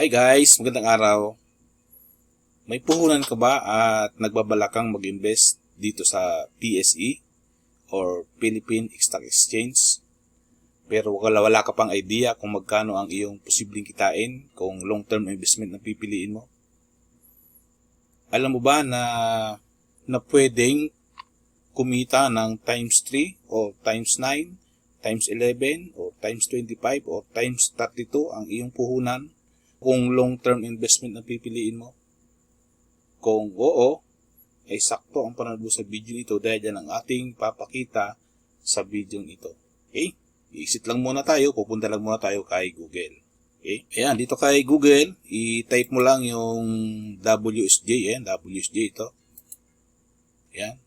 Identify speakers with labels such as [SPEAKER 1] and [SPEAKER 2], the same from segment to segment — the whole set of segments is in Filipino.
[SPEAKER 1] Hi guys, magandang araw. May puhunan ka ba at nagbabalakang mag-invest dito sa PSE or Philippine Stock Exchange? Pero wala, wala ka pang idea kung magkano ang iyong posibleng kitain kung long-term investment na pipiliin mo? Alam mo ba na na pwedeng kumita ng times 3 o times 9, times 11 o times 25 o times 32 ang iyong puhunan kung long-term investment na pipiliin mo? Kung oo, ay sakto ang panonood mo sa video nito dahil yan ang ating papakita sa video ito. Okay? Iisit lang muna tayo, pupunta lang muna tayo kay Google. Okay? Ayan, dito kay Google, i-type mo lang yung WSJ, ayan, WSJ ito. Ayan.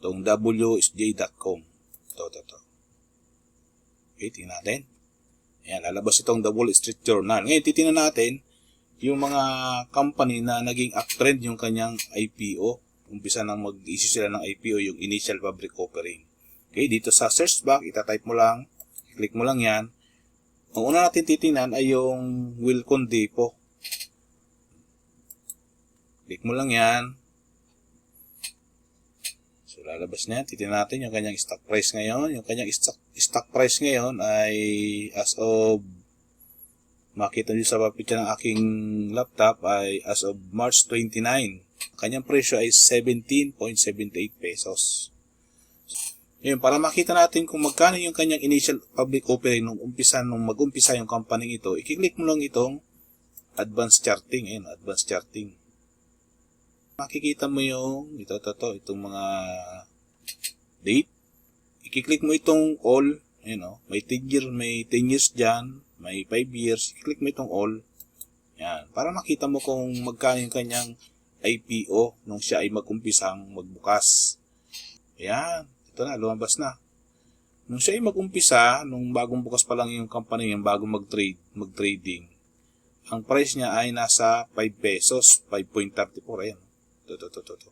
[SPEAKER 1] Itong WSJ.com. Ito, ito, ito. Okay, tingnan natin. Ayan, lalabas itong The Wall Street Journal. Ngayon, titingnan natin yung mga company na naging uptrend yung kanyang IPO. Umpisa nang mag-issue sila ng IPO, yung initial public offering. Okay, dito sa search box, itatype mo lang, click mo lang yan. Ang una natin titingnan ay yung Wilcon Depot. Click mo lang yan. So, lalabas na yan. Titingnan natin yung kanyang stock price ngayon. Yung kanyang stock, stock price ngayon ay as of makita nyo sa picture ng aking laptop ay as of March 29. Kanyang presyo ay 17.78 pesos. Ngayon, para makita natin kung magkano yung kanyang initial public offering nung umpisa, nung mag-umpisa yung company ito, i-click mo lang itong advanced charting. Ayun, advanced charting. Makikita mo yung, ito, ito, ito, itong mga date. I-click mo itong all, ayun o, may 10 years, may 10 years dyan, may 5 years, i-click mo itong all. Yan, para makita mo kung magkano yung kanyang IPO nung siya ay mag-umpisang magbukas. Yan, ito na, lumabas na. Nung siya ay mag-umpisa, nung bagong bukas pa lang yung company yung bagong mag-trade, mag-trading, ang price niya ay nasa 5 pesos, 5.34, ayan. Ito, ito, ito, ito, ito.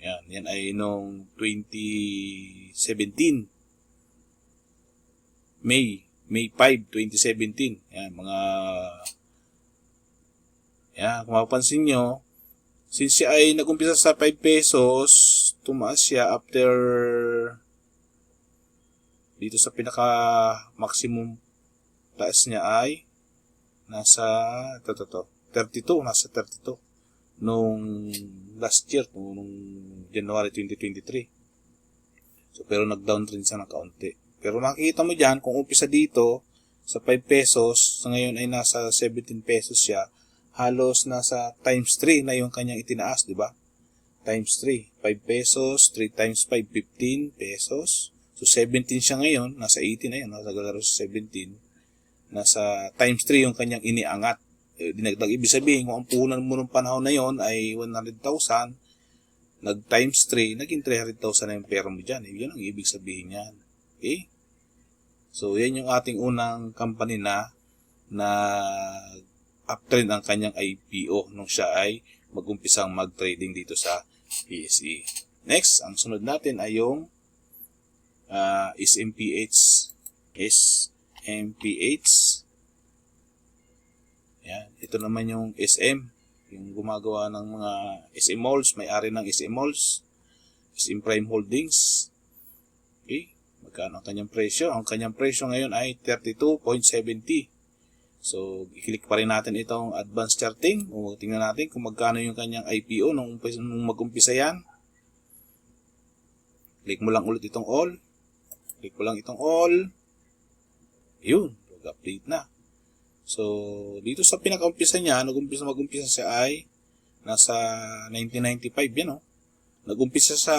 [SPEAKER 1] Yan, yan ay nung 2017. May, May 5, 2017. Yan, mga yan, kung mapapansin nyo, since siya ay nagumpisa sa 5 pesos, tumaas siya after dito sa pinaka maximum taas niya ay nasa ito, ito, ito, 32, nasa 32 nung last year, nung January 2023. So, pero nag-down trend siya ng kaunti. Pero makikita mo dyan, kung umpisa dito, sa 5 pesos, sa ngayon ay nasa 17 pesos siya, halos nasa times 3 na yung kanyang itinaas, di ba? Times 3. 5 pesos, 3 times 5, 15 pesos. So, 17 siya ngayon, nasa 18 na yun, nasa galaro sa 17. Nasa times 3 yung kanyang iniangat. Eh, dinagdag, ibig sabihin, kung ang puhunan mo ng panahon na yon ay 100,000, nag times 3, naging 300,000 na yung pera mo dyan. Eh, yun ang ibig sabihin yan. Okay? So, yan yung ating unang company na na uptrend ang kanyang IPO nung siya ay magumpisang mag-trading dito sa PSE. Next, ang sunod natin ay yung uh, SMPH. SMPH. Yan. Ito naman yung SM. Yung gumagawa ng mga SM Malls. May-ari ng SM Malls. SM Prime Holdings. Okay. Magkano ang kanyang presyo? Ang kanyang presyo ngayon ay 32.70. So, i-click pa rin natin itong advanced charting. O tingnan natin kung magkano yung kanyang IPO nung, nung mag-umpisa yan. Click mo lang ulit itong all. Click mo lang itong all. Yun, mag-update na. So, dito sa pinaka-umpisa niya, nag-umpisa mag-umpisa siya ay nasa 1995 yan, oh. Nag-umpisa sa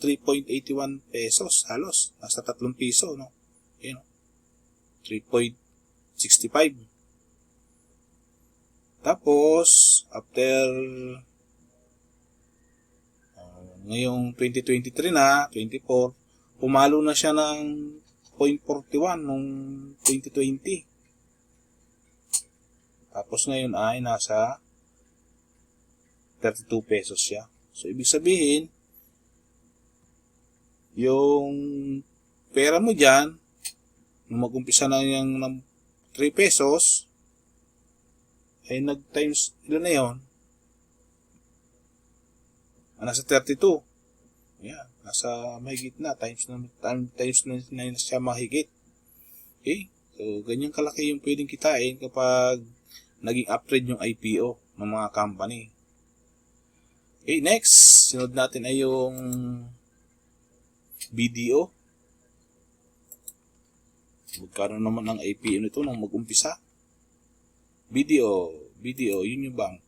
[SPEAKER 1] 3.81 pesos, halos. Nasa 3 piso, no? Yan, oh. 3.65. Tapos, after uh, ngayong 2023 na, 24, pumalo na siya ng 0.41 nung 2020. Tapos ngayon ay nasa 32 pesos siya. So, ibig sabihin, yung pera mo dyan, nung mag-umpisa na yung ng 3 pesos, ay nag-times, ilan na yun? Ah, nasa 32. Yan, nasa mahigit na, times na, time- times na, na siya mahigit. Okay? So, ganyan kalaki yung pwedeng kitain kapag naging uptrade yung IPO ng mga company. Okay, next, sunod natin ay yung BDO. Magkano naman ang IPO nito nung mag-umpisa? BDO, BDO, yun yung bank.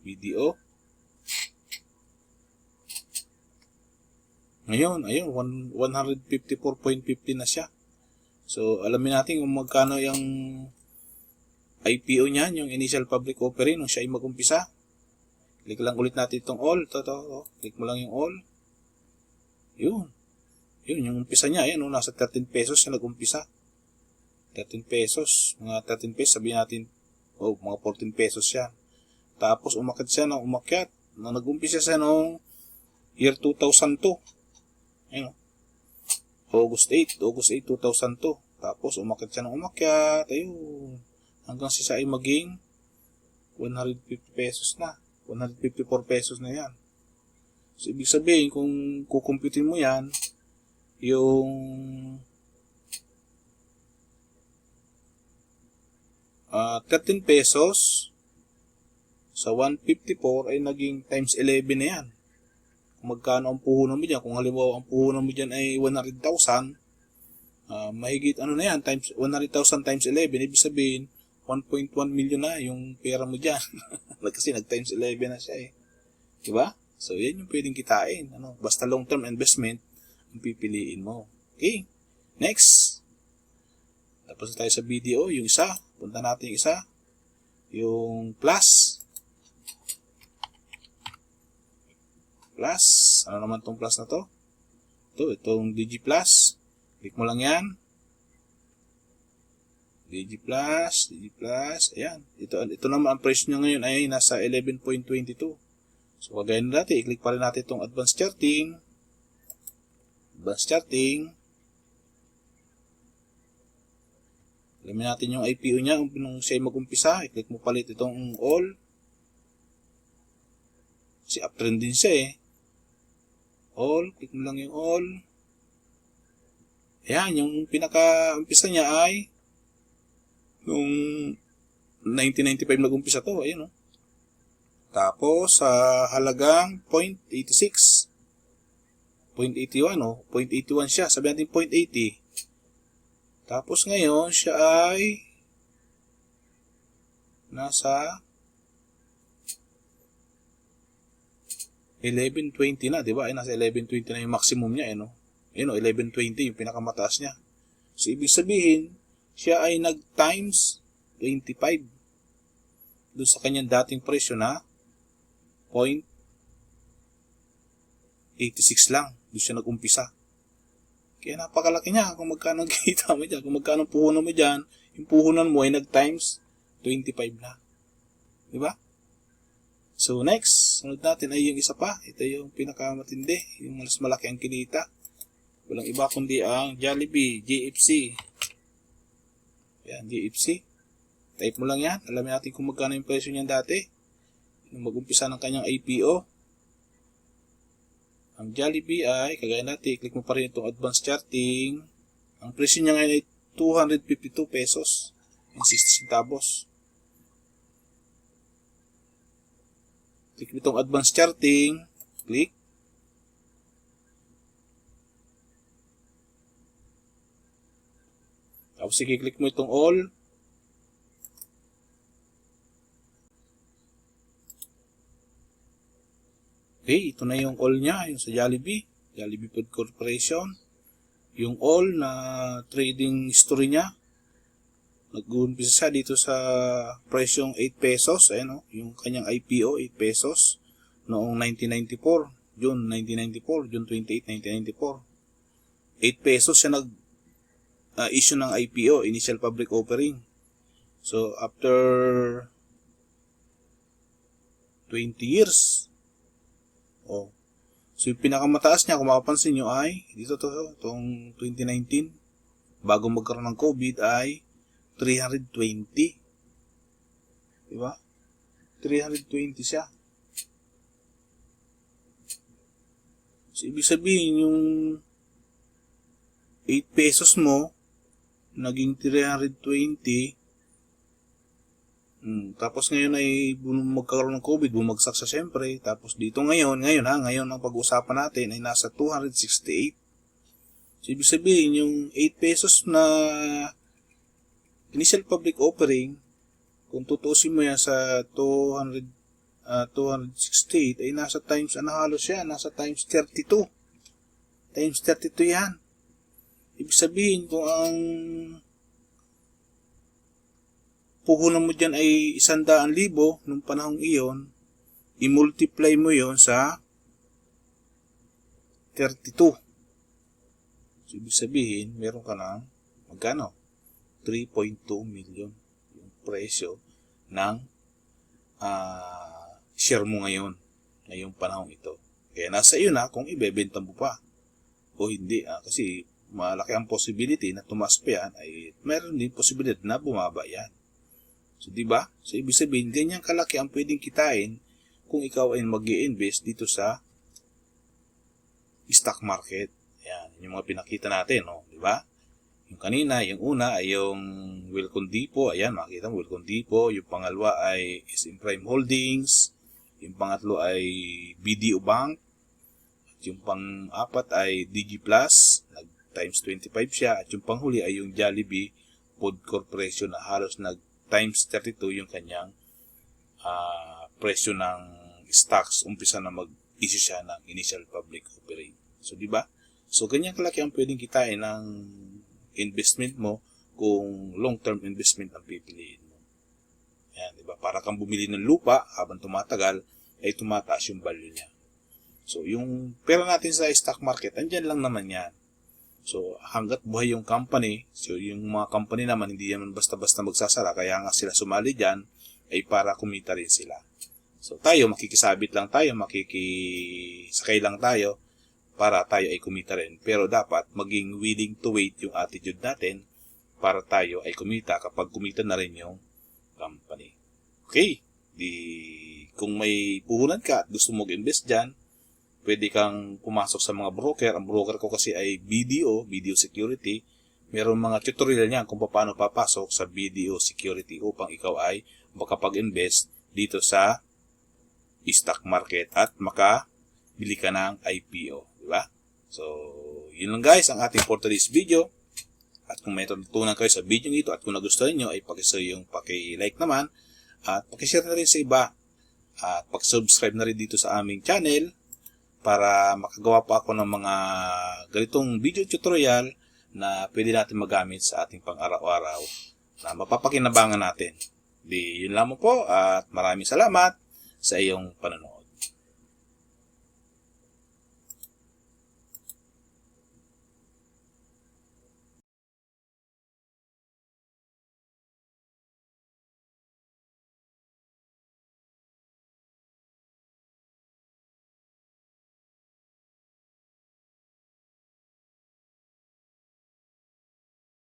[SPEAKER 1] BDO. Ngayon, ayun, one- 154.50 na siya. So, alamin natin kung magkano yung IPO niyan, yung initial public offering, nung siya ay mag-umpisa. Click lang ulit natin itong all. Ito, ito, ito. Click mo lang yung all. Yun. Yun, yung umpisa niya, ayan, no, nasa 13 pesos siya nag-umpisa. 13 pesos. Mga 13 pesos, sabihin natin, oh, mga 14 pesos siya. Tapos, umakyat siya na umakyat. Na nag-umpisa siya noong year 2002. Ayun, oh. August 8, August 8, 2002. Tapos, umakyat siya ng umakyat. Ayun. Hanggang siya ay maging 150 pesos na. 154 pesos na yan. So, ibig sabihin, kung kukumputin mo yan, yung ah 13 pesos sa 154 ay naging times 11 na yan. Kung magkano ang puhunan mo dyan, kung halimbawa ang puhunan mo dyan ay 100,000, ah mahigit ano na yan, times 100,000 times 11, ibig sabihin 1.1 million na yung pera mo dyan. Kasi nag times 11 na siya eh. Diba? So, yan yung pwedeng kitain. Ano? Basta long-term investment, ang pipiliin mo. Okay? Next. Tapos tayo sa video, yung isa. Punta natin yung isa. Yung plus. Plus. Ano naman tong plus na to? Ito, itong Digi Plus. Click mo lang yan. Digi Plus, Digi Plus. Ayan. Ito, ito naman ang price niya ngayon ay nasa 11.22. So, kagaya na natin, i-click pa rin natin itong advanced charting. Advanced charting. Alamin natin yung IPO niya nung siya mag-umpisa. I-click mo palit itong all. Kasi uptrend din siya eh. All. Click mo lang yung all. Ayan, yung pinaka-umpisa niya ay nung 1995 nag-umpisa to. Ayan oh. Tapos, sa halagang 0.86. 0.81, oh. 0.81 siya. Sabi natin 0.80. Tapos ngayon, siya ay nasa 11.20 na, di ba? Ay, nasa 11.20 na yung maximum niya, eh, no? Yun, oh, 11.20 yung pinakamataas niya. So, ibig sabihin, siya ay nag-times 25 doon sa kanyang dating presyo na 0.86 lang. Doon siya nag-umpisa. Kaya napakalaki niya kung magkano kita mo dyan. Kung magkano puhunan mo dyan, yung puhunan mo ay nag-times 25 na. Di ba? So next, sunod natin ay yung isa pa. Ito yung pinakamatindi. Yung mas malaki ang kinita. Walang iba kundi ang Jollibee, JFC. Yan, JFC. Type mo lang yan. Alamin natin kung magkano yung presyo niyan dati. Nung mag-umpisa ng kanyang IPO. Ang Jollibee ay, kagaya natin, click mo pa rin itong advanced charting. Ang presyo niya ngayon ay 252 pesos and 60 centavos. Click mo itong advanced charting. Click. Tapos i-click mo itong all. Okay, ito na yung all niya, yung sa Jollibee, Jollibee Food Corporation. Yung all na trading history niya. Nag-uumpisa siya dito sa presyong 8 pesos, ayan o, yung kanyang IPO 8 pesos noong 1994, June 1994, June 28, 1994. 8 pesos siya nag uh, issue ng IPO, initial public offering. So after 20 years, Oh. So, yung pinakamataas niya, kung makapansin nyo ay, dito to, itong 2019, bago magkaroon ng COVID ay 320 Di ba? 320 siya. So, ibig sabihin, yung 8 pesos mo, naging 320, Hmm, tapos ngayon ay magkaroon ng COVID, bumagsak siya siyempre. Tapos dito ngayon, ngayon ha, ngayon ang pag-uusapan natin ay nasa 268. So, ibig sabihin, yung 8 pesos na initial public offering, kung tutusin mo yan sa 200, ah, 268, ay nasa times, ano halos yan, nasa times 32. Times 32 yan. Ibig sabihin, kung ang puhunan mo dyan ay isandaan libo nung panahong iyon, i-multiply mo yon sa 32. So, ibig sabihin, meron ka ng magkano? 3.2 million yung presyo ng ah, share mo ngayon, ngayong panahong ito. Kaya nasa iyo na kung ibebenta mo pa o hindi. ah, kasi malaki ang possibility na tumaas pa yan, ay meron din posibilidad na bumaba yan. So, di ba? So, ibig sabihin, ganyan kalaki ang pwedeng kitain kung ikaw ay mag invest dito sa stock market. Yan, yung mga pinakita natin, no? di ba? Yung kanina, yung una ay yung Wilcon Depot. Ayan, makikita mo, Wilcon Depot. Yung pangalawa ay SM Prime Holdings. Yung pangatlo ay BDO Bank. At yung pang-apat ay DG Plus. Times 25 siya. At yung panghuli ay yung Jollibee Food Corporation na halos nag times 32 yung kanyang ah, presyo ng stocks. Umpisa na mag-issue siya ng initial public offering. So, di ba? So, ganyan kalaki ang pwedeng kitain ng investment mo kung long-term investment ang pipiliin mo. Yan, di ba? Para kang bumili ng lupa habang tumatagal, ay tumataas yung value niya. So, yung pera natin sa stock market, andyan lang naman yan. So, hanggat buhay yung company, so yung mga company naman, hindi naman basta-basta magsasara, kaya nga sila sumali dyan, ay para kumita rin sila. So, tayo, makikisabit lang tayo, makikisakay lang tayo, para tayo ay kumita rin. Pero dapat maging willing to wait yung attitude natin para tayo ay kumita kapag kumita na rin yung company. Okay? Di, kung may puhunan ka at gusto mag-invest dyan, pwede kang pumasok sa mga broker. Ang broker ko kasi ay BDO, BDO Security. Meron mga tutorial niyan kung paano papasok sa BDO Security upang ikaw ay makapag-invest dito sa stock market at makabili ka ng IPO. Di ba? So, yun lang guys ang ating for today's video. At kung may natutunan kayo sa video ito at kung nagustuhan nyo ay pakisuyo yung paki-like naman at pakishare na rin sa iba at pakisubscribe na rin dito sa aming channel para makagawa pa ako ng mga ganitong video tutorial na pwede natin magamit sa ating pang-araw-araw na mapapakinabangan natin. Di, yun lamang po at maraming salamat sa iyong panonood.